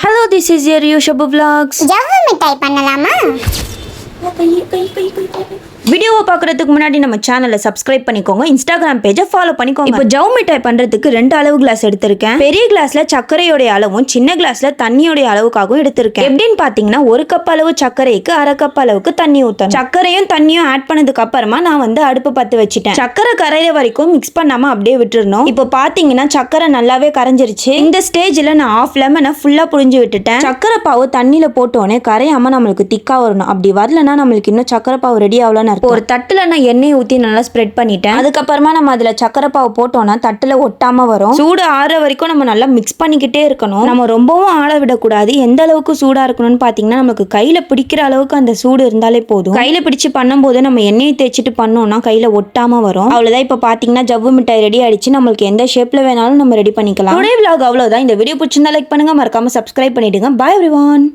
Hello this is your U Shabu vlogs ஜவ்வு மிட்டாய் பண்ணலாமா வீடியோவை பார்க்குறதுக்கு முன்னாடி நம்ம சேனலை சப்ஸ்கிரைப் பண்ணிக்கோங்க. இன்ஸ்டாகிராம் பேஜை ஃபாலோ பண்ணிக்கோங்க. இப்போ ஜவு மிட்டாய் பண்ணுறதுக்கு ரெண்டு அளவு கிளாஸ் எடுத்திருக்கேன். பெரிய கிளாஸில் சர்க்கரையோடைய அளவும் சின்ன கிளாஸில் தண்ணியோடைய அளவுக்காகவும் எடுத்திருக்கேன். எப்படின்னு பார்த்தீங்கன்னா ஒரு கப் அளவு சர்க்கரைக்கு அரை கப் அளவுக்கு தண்ணி ஊற்றணும் சர்க்கரையும் தண்ணியும் ஆட் பண்ணதுக்கு அப்புறமா நான் வந்து அடுப்பு பற்ற வச்சுட்டேன். சர்க்கரை கரையிற வரைக்கும் மிக்ஸ் பண்ணாமல் அப்படியே விட்டுருணும் இப்போ பார்த்தீங்கன்னா சர்க்கரை நல்லாவே கரைஞ்சிருச்சு. இந்த ஸ்டேஜில் நான் ஆஃப் லெமனை ஃபுல்லாக புழிஞ்சு விட்டுட்டேன். சர்க்கரை பாவு தண்ணியில் போட்டோடனே கரையாமல் நம்மளுக்கு திக்காக வரணும். அப்படி வரலன்னா நம்மளுக்கு இன்னும் சர்க்கரை பாவு ரெடி ஆகலன்னு ஒரு தட்டில் நான் எண்ணெய் ஊற்றி நல்லா ஸ்ப்ரெட் பண்ணிட்டேன். அதுக்கப்புறமா நம்ம அதில் சக்கரை பாவு போட்டோம்னா தட்டில் ஒட்டாம வரும். சூடு ஆற வரைக்கும் நம்ம நல்லா மிக்ஸ் பண்ணிக்கிட்டே இருக்கணும். நம்ம ரொம்பவும் ஆள விடக்கூடாது. எந்த அளவுக்கு சூடாக இருக்கணும்னு பார்த்தீங்கன்னா நமக்கு கையில் பிடிக்கிற அளவுக்கு அந்த சூடு இருந்தாலே போதும். கையில் பிடிச்சு பண்ணும்போது நம்ம எண்ணெயை தேய்ச்சிட்டு பண்ணோம்னா கையில் ஒட்டாம வரும். அவ்வளோதான் இப்போ பார்த்தீங்கன்னா ஜவ்வு மிட்டாய் ரெடி ஆயிடுச்சு. நம்மளுக்கு எந்த ஷேப்பில் வேணாலும் நம்ம ரெடி பண்ணிக்கலாம். டுடே vlog அவ்வளோதான் இந்த வீடியோ பிடிச்சிருந்தா லைக் பண்ணுங்க. மறக்காம சப்ஸ்கிரைப் பண்ணிடுங்க. பாய் எவ்ரிவான்